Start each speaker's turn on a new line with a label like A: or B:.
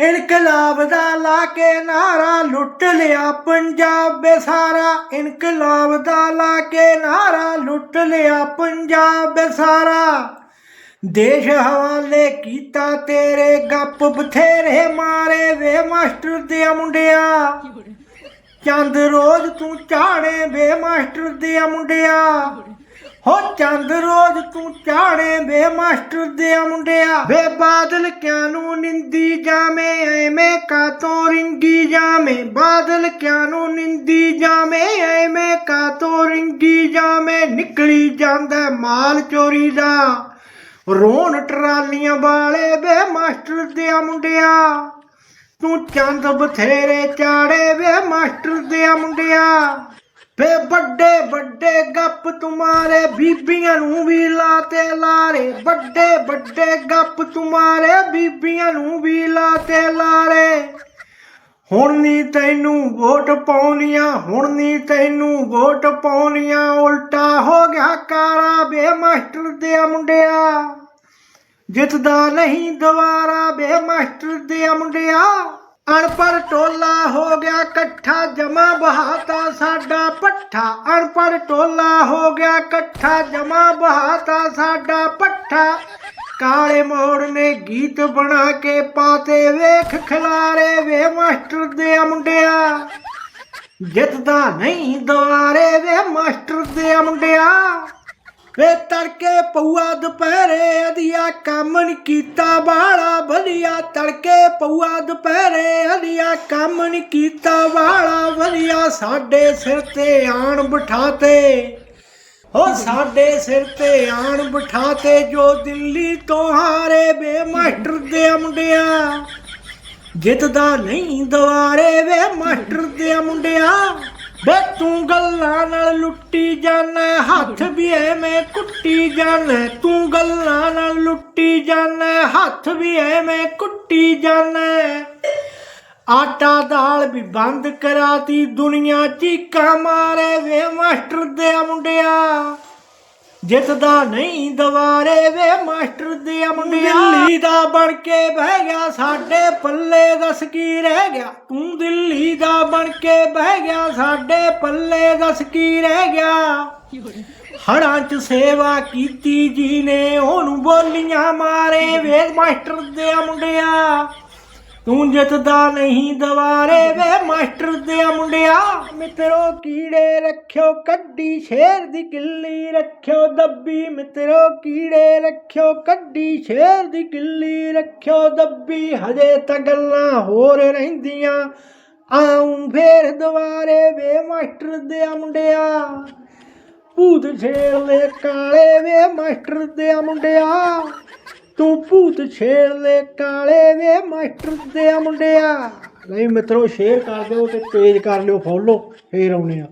A: ਇਨਕਲਾਬ ਦਾ ਲਾ ਕੇ ਨਾਰਾ ਲੁੱਟ ਲਿਆ ਪੰਜਾਬ ਵੇ ਸਾਰਾ। ਇਨਕਲਾਬ ਦਾ ਲਾ ਕੇ ਨਾਰਾ ਲੁੱਟ ਲਿਆ ਪੰਜਾਬ ਵੇ ਸਾਰਾ। ਦੇਸ਼ ਹਵਾਲੇ ਕੀਤਾ ਤੇਰੇ ਗੱਪ ਬਥੇਰੇ ਮਾਰੇ ਵੇ ਮਾਸਟਰ ਦੇ ਮੁੰਡਿਆ। ਚੰਦ ਰੋਜ਼ ਤੂੰ ਚਾੜੇ ਵੇ ਮਾਸਟਰ ਦੇ ਮੁੰਡਿਆ। ਹੋ ਚੰਦ ਰੋਜ਼ ਤੂੰ ਚਾੜੇ ਵੇ ਮਾਸਟਰ ਦੇ ਮੁੰਡਿਆ। ਵੇ ਬਾਦਲ ਕਿਆ ਨੂੰ ਨਿੰਦੀ ਜਾਵੇਂ, ਐਵੇਂ ਕਾ ਤੋਂ ਰਿੰਗੀ ਜਾਵੇਂ। ਬਾਦਲ ਕਿਆ ਨੂੰ ਨਿੰਦੀ ਜਾਵੇਂ, ਐਵੇਂ ਕਾ ਤੋਂ ਰਿੰਗੀ ਜਾਵੇਂ। ਨਿਕਲੀ ਜਾਂਦਾ ਮਾਲ ਚੋਰੀ ਦਾ। ਰੋਣ ਟਰਾਲੀਆਂ ਵਾਲੇ ਵੇ ਮਾਸਟਰ ਦੇ ਮੁੰਡਿਆ। ਤੂੰ ਚੰਦ ਬਥੇਰੇ ਚਾੜੇ ਵੇ ਮਾਸਟਰ ਦੇ ਮੁੰਡਿਆ। ਵੇ ਵੱਡੇ ਵੱਡੇ ਗੱਪ ਤੁਮਾਰੇ, ਬੀਬੀਆਂ ਨੂੰ ਵੀ ਲਾਤੇ ਲਾਰੇ। ਵੱਡੇ ਵੱਡੇ ਗੱਪ ਤੁਮਾਰੇ, ਬੀਬੀਆਂ ਨੂੰ ਵੀ ਲਾਤੇ ਲਾਰੇ। ਹੁਣ ਨੀ ਤੈਨੂੰ ਵੋਟ ਪਾਉਣੀਆਂ, ਹੁਣ ਨੀ ਤੈਨੂੰ ਵੋਟ ਪਾਉਣੀਆਂ। ਉਲਟਾ ਹੋ ਗਿਆ ਕਾਰਾ ਵੇ ਮਾਸਟਰ ਦੇ ਮੁੰਡਿਆ। ਜਿੱਤਦਾ ਨਹੀਂ ਦੁਬਾਰਾ ਬੇ ਮਾਸਟਰ ਦੇ ਮੁੰਡਿਆ। ਅਣਪੜ ਟੋਲਾ ਹੋ ਗਿਆ ਇਕੱਠਾ, ਜਮਾ ਬਹਾਤਾ ਸਾਡਾ। ਪੱਠਾ ਅਣਪੜ ਟੋਲਾ ਹੋ ਗਿਆ ਇਕੱਠਾ, ਜਮਾ ਬਹਾਤਾ ਸਾਡਾ ਪੱਠਾ। ਕਾਲੇ ਮੋੜ ਨੇ ਗੀਤ ਬਣਾ ਕੇ ਪਾਤੇ, ਵੇਖ ਖਿਲਾਰੇ ਵੇ ਮਾਸਟਰ ਦੇ ਮੁੰਡਿਆ। ਜਿੱਤਦਾ ਨਹੀਂ ਦੁਆਰੇ ਵੇ ਮਾਸਟਰ ਦੇ ਮੁੰਡਿਆ। ਵੇ ਤੜਕੇ ਪਊਆ ਦੁਪਹਿਰੇ, ਅਧਿਆ ਕੰਮ ਨੀ ਕੀਤਾ ਬਾਲਾ ਵਧੀਆ ਤੜਕੇ ਪਊਆ ਦੁਪਹਿਰੇ, ਅਧਿਆ ਕੰਮ ਨੀ ਕੀਤਾ ਬਾਲਾ ਸਾਡੇ ਸਿਰ ਤੇ ਆਣ ਬਿਠਾਤੇ। ਹੋ ਸਾਡੇ ਸਿਰ ਤੇ ਆਣ ਬਿਠਾਤੇ ਜੋ ਦਿੱਲੀ ਤੋਂ ਹਾਰੇ ਵੇ ਮਾਸਟਰ ਦੇ ਮੁੰਡਿਆ। ਜਿੱਤਦਾ ਨਹੀਂ ਦੁਆਰੇ ਵੇ ਮਾਸਟਰ ਦੇ ਮੁੰਡਿਆ। ਬੇ ਤੂੰ ਗੱਲਾਂ ਨਾਲ ਲੁੱਟੀ ਜਾਣਾ ਹੱਥ ਵੀ ਐਵੇਂ ਕੁੱਟੀ ਜਾਣਾ ਤੂੰ ਗੱਲਾਂ ਨਾਲ ਲੁੱਟੀ ਜਾਣਾ ਹੱਥ ਵੀ ਐਵੇਂ ਕੁੱਟੀ ਜਾਣਾ ਆਟਾ ਦਾਲ ਵੀ ਬੰਦ ਕਰਾਤੀ, ਦੁਨੀਆ ਚੀਕਾਂ ਮਾਰੇ ਵੇ ਮਾਸਟਰ ਦੇ ਮੁੰਡਿਆ। ਜਿੱਤਦਾ ਨਹੀਂ ਦਵਾਰੇ ਵੇ ਮਾਸਟਰ ਦੇ ਮੁੰਡਿਆ। ਦਿੱਲੀ ਦਾ ਬਣ ਕੇ ਬਹਿ ਗਿਆ, ਸਾਡੇ ਪੱਲੇ ਦੱਸ ਕੀ ਰਹਿ ਗਿਆ। ਤੂੰ ਦਿੱਲੀ ਦਾ ਬਣ ਕੇ ਬਹਿ ਗਿਆ, ਸਾਡੇ ਪੱਲੇ ਦੱਸ ਕੀ ਰਹਿ ਗਿਆ। ਹੜਾਂ 'ਚ ਸੇਵਾ ਕੀਤੀ ਜੀ ਨੇ, ਉਹਨੂੰ ਬੋਲੀਆਂ ਮਾਰੇ ਵੇ ਮਾਸਟਰ ਦੇ ਮੁੰਡਿਆ। ਤੂੰ ਜਿੱਤਦਾ ਨਹੀਂ ਦਵਾਰੇ ਵੇ ਮਾਸਟਰ ਦੇ ਮੁੰਡਿਆ। ਮਿੱਤਰੋ, ਕੀੜੇ ਰੱਖਿਓ, ਕੱਢੀ ਸ਼ੇਰ ਦੀ ਕਿੱਲੀ ਰੱਖਿਓ, ਦੱਬੀ। ਮਿੱਤਰੋ, ਕੀੜੇ ਰੱਖਿਓ, ਕੱਢੀ ਸ਼ੇਰ ਦੀ ਕਿੱਲੀ ਰੱਖਿਓ, ਦੱਬੀ। ਹਜੇ ਤਾਂ ਗੱਲਾਂ ਹੋਰ ਰਹਿੰਦੀਆਂ। ਆਉਂ ਫੇਰ ਦੁਬਾਰੇ ਵੇ ਮਾਸਟਰ ਦੇ ਮੁੰਡਿਆ। ਭੂਤ ਛੇੜ ਲੈ ਕਾਲੇ ਵੇ ਮਾਸਟਰ ਦੇ ਮੁੰਡਿਆ। ਤੂੰ ਭੂਤ ਛੇੜ ਲੈ ਕਾਲੇ ਵੇ ਮਾਸਟਰ ਦੇ ਮੁੰਡਿਆ। ਨਹੀਂ ਮਿੱਤਰੋ, ਸ਼ੇਅਰ ਕਰ ਦਿਓ ਤੇ ਪੇਜ ਕਰ ਲਿਓ, ਫੋਲੋ, ਫੇਰ ਆਉਨੇ ਆ।